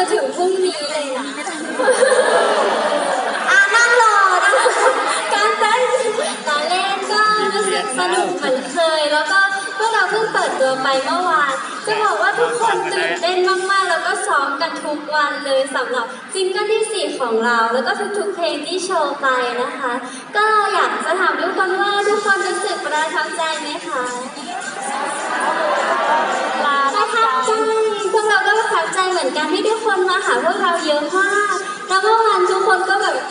คือถึงพรุ่งนี้เลยนะอะนั่งรอนะคะการเต้นตอนเล่นก็รู้สึกสนุกเหมือนเคย แล้วก็พวกเราเพิ่งเปิดตัวไปเมื่อวาน จะบอกว่าทุกคนตื่นเต้นมากๆ แล้วก็ซ้อมกันทุกวันเลยสำหรับซิงเกิลที่ 4 ของเรา แล้วก็ทุกๆเพลงที่โชว์ไปนะคะ ก็อยากจะทุก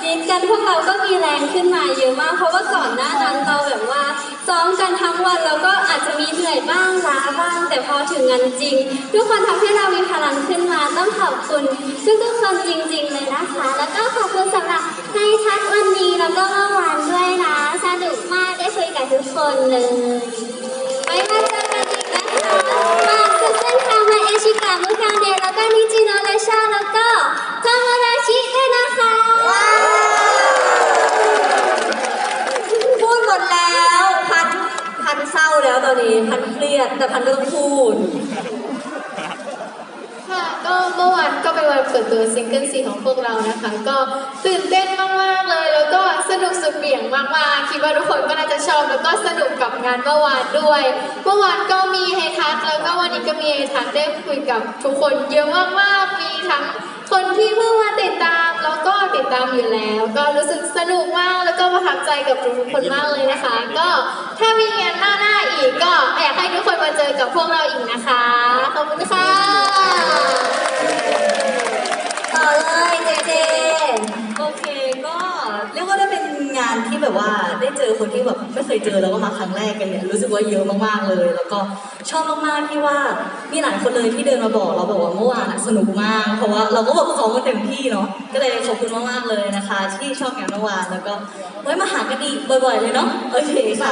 ก็แบบกรี๊ดกันพวกเราก็มีแรงขึ้นมาเยอะมาก เพราะว่าก่อนหน้านั้นเราแบบว่าซ้อมกันทั้งวันแล้วก็อาจจะมีเหนื่อยบ้างล้าบ้าง แต่พอถึงงานจริง ทุกคนทำให้เรามีพลังขึ้นมาต้องขอบคุณทุกๆคนจริง ๆ เลยนะคะ แล้วก็ขอบคุณสำหรับให้ทักวันนี้แล้วก็เมื่อวานด้วยนะสนุกมากได้คุยกับทุกคนเลย ยด แต่พันก็ต้องพูด ค่ะก็เมื่อวานก็เป็นวันเปิดตัวซิงเกิลสีของพวกเรานะคะ ก็ตื่นเต้นมากๆเลย แล้วก็สนุกสุดเบี่ยงมากๆ คิดว่าทุกคนก็น่าจะชอบแล้วก็สนุกกับงานเมื่อวานด้วย เมื่อวานก็มีให้ทักแล้วก็วันนี้ก็มีให้ทักได้คุยกับทุกคนเยอะมากๆ มีทั้งคนที่เพิ่งมาติดตามแล้วก็ติดตามอยู่แล้ว ก็รู้สึกสนุกมากแล้วก็ประทับใจกับทุกคนมากเลยนะคะ ก็ถ้ามีงานหน้าหน้า กก็อยากให้ทุกคนมาเจอกับพวกเราอีกนะคะ ขอบคุณค่ะ ต่อเลยเจเจโอเคก็เรียกว่าได้เป็นงานที่แบบว่าได้เจอคนที่แบบไม่เคยเจอแล้วก็มาครั้งแรกกันเนี่ยรู้สึกว่าเยอะมากๆเลย แล้วก็ชอบมากๆที่ว่ามีหลายคนเลยที่เดินมาบอกเราบอกว่าเมื่อวานอะสนุกมาก เพราะว่าเราก็แบบซ้อมกันเต็มที่เนาะก็เลยขอบคุณมากๆเลยนะคะ ที่ชอบงานเมื่อวานแล้วก็ไว้มาหากันอีกบ่อย ๆ เลยเนาะโอเคค่ะ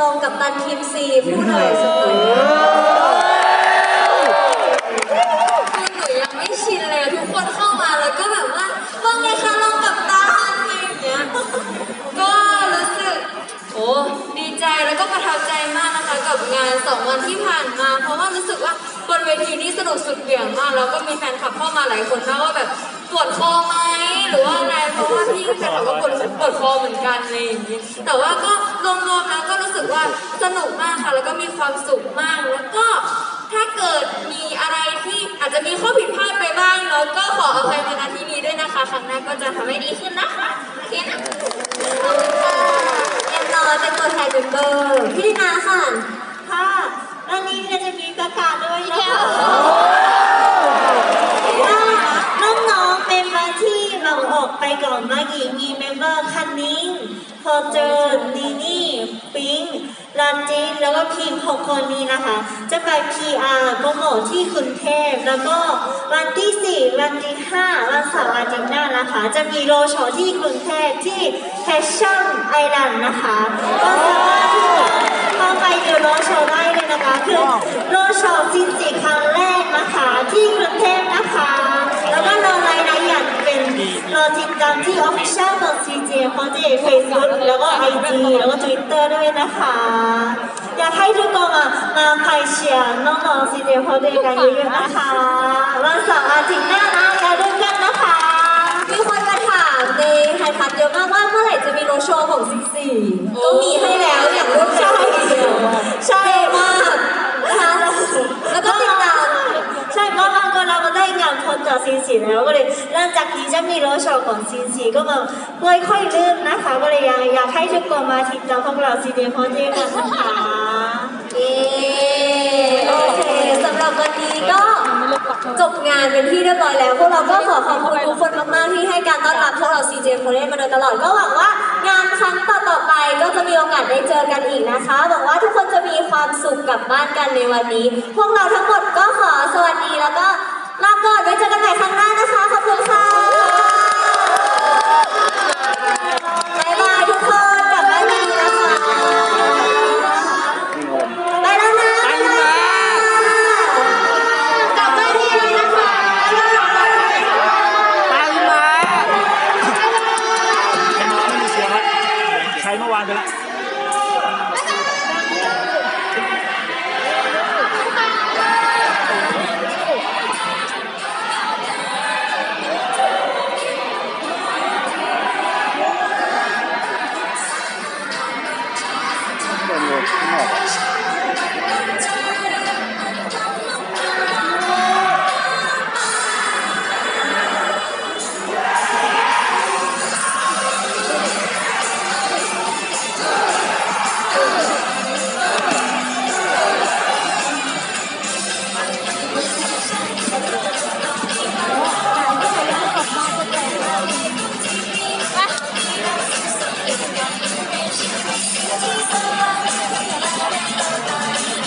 ลอง กับตันทีมซีพูดหน่ยสักหน่อยคือหนูยังไม่ชินเลยทุกคนเข้ามาแล้วก็แบบว่าว่าไงคะลองกับตาอะไรอย่างเงี้ย ก็รู้สึกโอ้ดีใจแล้วก็ประทับใจมากนะคะกับงานสองวันที่ผ่านมา เพราะว่ารู้สึกว่าบนเวทีนี่สนุกสุดเหวี่ยงมากแล้วก็มีแฟนคลับเข้ามาหลายคนนะว่าแบบปวดคอไหมหรือว่าอะไรเพราะว่าพี่แฟนคลับก็ปวดปวดคอเหมือนกันอะไรอย่างนี้แต่ว่าก็ รวมๆแล้วก็รู้สึกว่าสนุกมากค่ะ แล้วก็มีความสุขมาก แล้วก็ถ้าเกิดมีอะไรที่อาจจะมีข้อผิดพลาดไปบ้างเนาะก็ขออภัยมาณที่นี้ด้วยนะคะ ครั้งหน้าก็จะทำให้ดีขึ้นนะคะโอเคนะขอบคุณค่ะเอ็มน้อเป็นตัวแทนเบอร์พี่ดินาค่ะค่ะวันนี้เราจะมีประกาศด้วยนะคะว่าน้องๆเมมเบอร์ที่เราออกไปก่อนเมื่อกี้มีเมมเบอร์คันนิ้งพอเจอนีนี งลันจินแล้วก็พิมพ์หกคนนี้นะคะ จะไป PR โปรโมทที่กรุงเทพแล้วก็วันที่ 4 วันที่ 5 วันเสาร์อาทิตย์หน้านะคะ จะมีโรโชว์ที่กรุงเทพที่แฟชั่นไอแลนด์นะคะ ก็สามารถที่จะเข้าไปดูโรโชว์ได้เลยนะคะ คือโรโชว์ซินจิครั้งแรกนะคะที่กรุงเทพนะคะ แล้วก็รอรายละเอียดเป็นรอติดตามที่ Official ของ CJ เขาจะเฟซบุ๊กแล้วก็ IG แล้วก็ Twitter ด้วยนะคะ อยากให้ทุกคนมามาใครเชียร์น้องๆ CJ เขาด้วยกันเยอะๆนะคะวันเสาร์อาทิตย์หน้านะอย่าลืมกันนะคะ มีคนมาถามในไฮทัชเยอะมากว่าเมื่อไหร่จะมีโรลโชว์ของซิกซี่ก็มีให้แล้ว งานคนจากซีซีแล้วก็เลยหลังจากนี้จะมีโรโชว์ของซีซีก็มาค่อยลืมนะคะก็เลยอยากอยากให้ทุกคนมาติดตามพวกเราซีเดียพอดีกันนะคะเย้โอเคสำหรับวันนี้ก็จบงานเป็นที่เรียบร้อยแล้วพวกเราก็ขอขอบคุณทุกคนมากๆที่ให้การต้อนรับพวกเรา CJ f o r e มาโดยตลอดก็หวังว่างานครั้งต่อๆไปก็จะมีโอกาสได้เจอกันอีกนะคะหวังว่าทุกคนจะมีความสุขกลับบ้านกันในวันนี้ พวกเราทั้งหมดก็ขอสวัสดีแล้วก็ ลาก่อนไว้เจอกันใหม่ครั้งหน้านะคะ ขอบคุณค่ะ 青